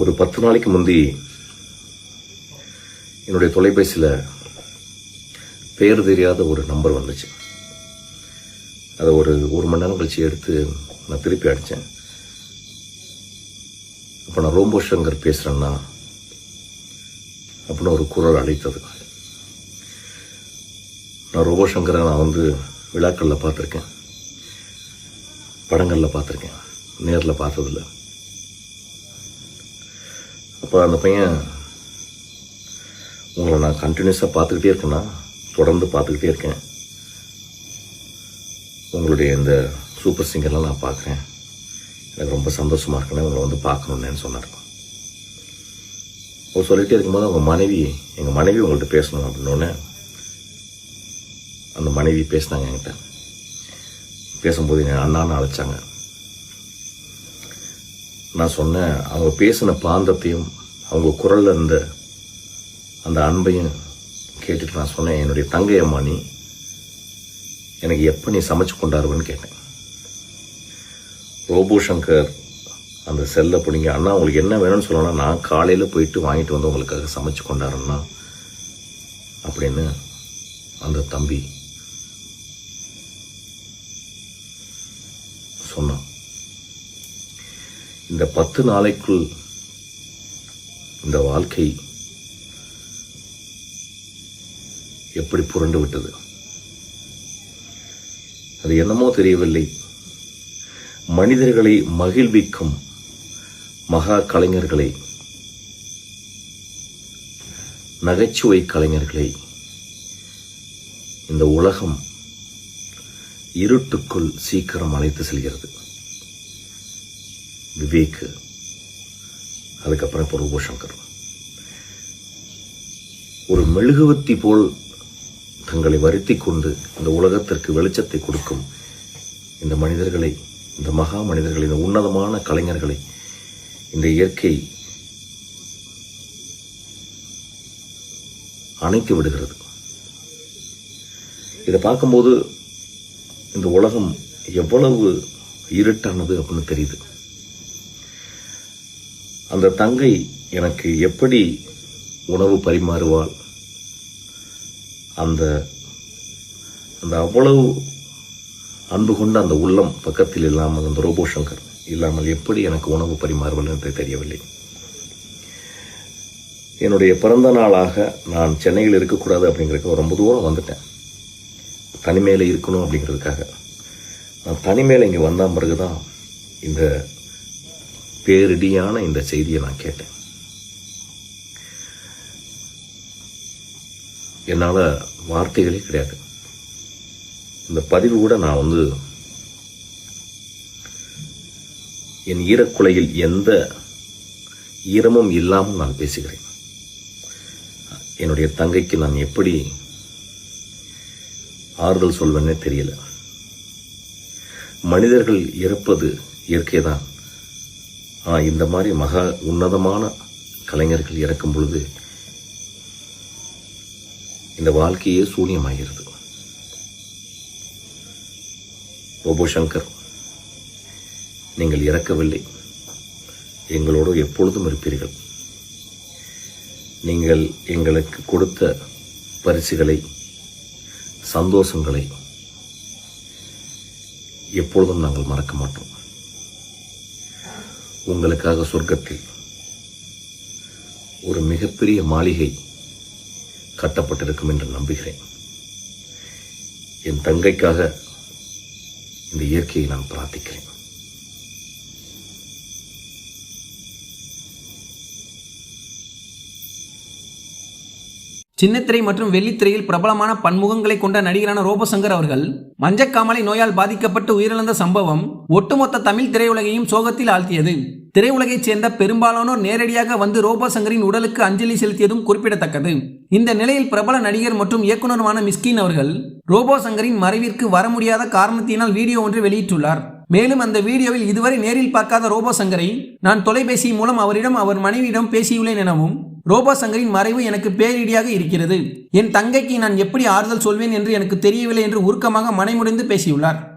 ஒரு பத்து நாளைக்கு முந்தி என்னுடைய தொலைபேசியில் பேர் தெரியாத ஒரு நம்பர் வந்துச்சு. அதை ஒரு ஒரு மணி நேரம் கழிச்சு எடுத்து நான் திருப்பி அடித்தேன் அப்போ நான் ரோம்போ சங்கர் பேசுகிறேன்னா அப்படின்னு ஒரு குரல் அழைத்தது. நான் ரோபோ சங்கரை நான் வந்து விழாக்களில் பார்த்துருக்கேன். படங்களில் பார்த்துருக்கேன். நேரில் பார்த்ததில்ல. அப்போ அந்த பையன் உங்களை நான் கண்டினியூஸாக பார்த்துக்கிட்டே இருக்கேன்னா தொடர்ந்து பார்த்துக்கிட்டே இருக்கேன். உங்களுடைய இந்த சூப்பர் சிங்கர்லாம் நான் பார்க்குறேன். எனக்கு ரொம்ப சந்தோஷமாக இருக்குன்னு உங்களை வந்து பார்க்கணுன்னு சொன்னார் அவர் சொல்லிகிட்டே இருக்கும்போது அவங்க மனைவி எங்கள் மனைவி உங்கள்கிட்ட பேசணும் அப்படின்னோடனே அந்த மனைவி பேசினாங்க என்கிட்ட. பேசும்போது என் அண்ணான்னு அழைச்சாங்க. நான் சொன்னேன் அவங்க பேசின பாந்தத்தையும் அவங்க குரலில் இருந்த அந்த அன்பையும் கேட்டுட்டு நான் சொன்னேன் என்னுடைய தங்கை அம்மா நீ எனக்கு எப்போ நீ சமைச்சு கொண்டாருவன்னு கேட்டேன். ரோபோ சங்கர் அந்த செல்லை பிடிங்க அண்ணா உங்களுக்கு என்ன வேணும்னு சொல்லணும்னா நான் காலையில் போயிட்டு வாங்கிட்டு வந்து உங்களுக்காக சமைச்சு கொண்டாடுறேன்னா அப்படின்னு அந்த தம்பி சொன்னான். இந்த பத்து நாளைக்குள் இந்த வாழ்க்கை எப்படி புரண்டு விட்டது? அது என்னமோ தெரியவில்லை. மனிதர்களை மகிழ்விக்கும் மகா கலைஞர்களை நகைச்சுவை கலைஞர்களை இந்த உலகம் இருட்டுக்குள் சீக்கிரம் அழைத்து செல்கிறது. விவேக் அதுக்கப்புறம் இப்போ ரூபசங்கர் ஒரு மெழுகுவத்தி போல் தங்களை வருத்தி கொண்டு இந்த உலகத்திற்கு வெளிச்சத்தை கொடுக்கும் இந்த மனிதர்களை இந்த மகா மனிதர்களை இந்த உன்னதமான கலைஞர்களை இந்த இயற்கை அணைத்து விடுகிறது. இதை பார்க்கும்போது இந்த உலகம் எவ்வளவு இருட்டானது அப்படின்னு தெரியுது. அந்த தங்கை எனக்கு எப்படி உணவு பரிமாறுவாள்? அந்த அந்த அவ்வளவு அன்பு கொண்ட அந்த உள்ளம் பக்கத்தில் இல்லாமல் அந்த ரோபோ சங்கர் இல்லாமல் எப்படி எனக்கு உணவு பரிமாறுவாள் என்று தெரியவில்லை. என்னுடைய பிறந்த நாளாக நான் சென்னையில் இருக்கக்கூடாது அப்படிங்கிறதுக்கு ரொம்ப தூரம் வந்துட்டேன். தனிமையில் இருக்கணும் அப்படிங்கிறதுக்காக. நான் தனிமையில் இங்கே வந்த பிறகு தான் இந்த பேரிடியான இந்த செய்தியை நான் கேட்டேன். என்னால் வார்த்தைகளே கிடையாது. இந்த பதிவு கூட நான் வந்து என் ஈரக்குலையில் எந்த ஈரமும் இல்லாமல் நான் பேசுகிறேன். என்னுடைய தங்கைக்கு நான் எப்படி ஆறுதல் சொல்வேன்னே தெரியல. மனிதர்கள் இறப்பது இயற்கைதான். இந்த மாதிரி மகா உன்னதமான கலைஞர்கள் இறக்கும் பொழுது இந்த வாழ்க்கையே சூனியமாகிறது. ரோபோ சங்கர் நீங்கள் இறக்கவில்லை. எங்களோடு எப்பொழுதும் இருப்பீர்கள். நீங்கள் எங்களுக்கு கொடுத்த பரிசுகளை சந்தோஷங்களை எப்பொழுதும் நாங்கள் மறக்க மாட்டோம். உங்களுக்காக சொர்க்கத்தில் ஒரு மிகப்பெரிய மாளிகை கட்டப்பட்டிருக்கும் என்று நம்புகிறேன். என் தங்கைக்காக இந்த இயற்கையை நான் பிரார்த்திக்கிறேன். சின்னத்திரை மற்றும் வெள்ளித்திரையில் பிரபலமான பன்முகங்களை கொண்ட நடிகரான ரோபசங்கர் அவர்கள் மஞ்சக்காமலை நோயால் பாதிக்கப்பட்டு உயிரிழந்த சம்பவம் ஒட்டுமொத்த தமிழ் திரையுலகையும் சோகத்தில் ஆழ்த்தியது. திரையுலகைச் சேர்ந்த பெரும்பாலானோர் நேரடியாக வந்து ரோபசங்கரின் உடலுக்கு அஞ்சலி செலுத்தியதும் குறிப்பிடத்தக்கது. இந்த நிலையில் பிரபல நடிகர் மற்றும் இயக்குனருமான மிஸ்கின் அவர்கள் ரோபோ சங்கரின் மறைவிற்கு வர முடியாத காரணத்தினால் வீடியோ ஒன்று வெளியிட்டுள்ளார். மேலும் அந்த வீடியோவில் இதுவரை நேரில் பார்க்காத ரோபோ சங்கரை நான் தொலைபேசி மூலம் அவரிடம் அவர் மனைவியிடம் பேசியுள்ளேன் எனவும் ரோபா சங்கரின் மறைவு எனக்கு பேரிடியாக இருக்கிறது. என் தங்கைக்கு நான் எப்படி ஆறுதல் சொல்வேன் என்று எனக்கு தெரியவில்லை என்று உருக்கமாக மனைமுடிந்து பேசியுள்ளார்.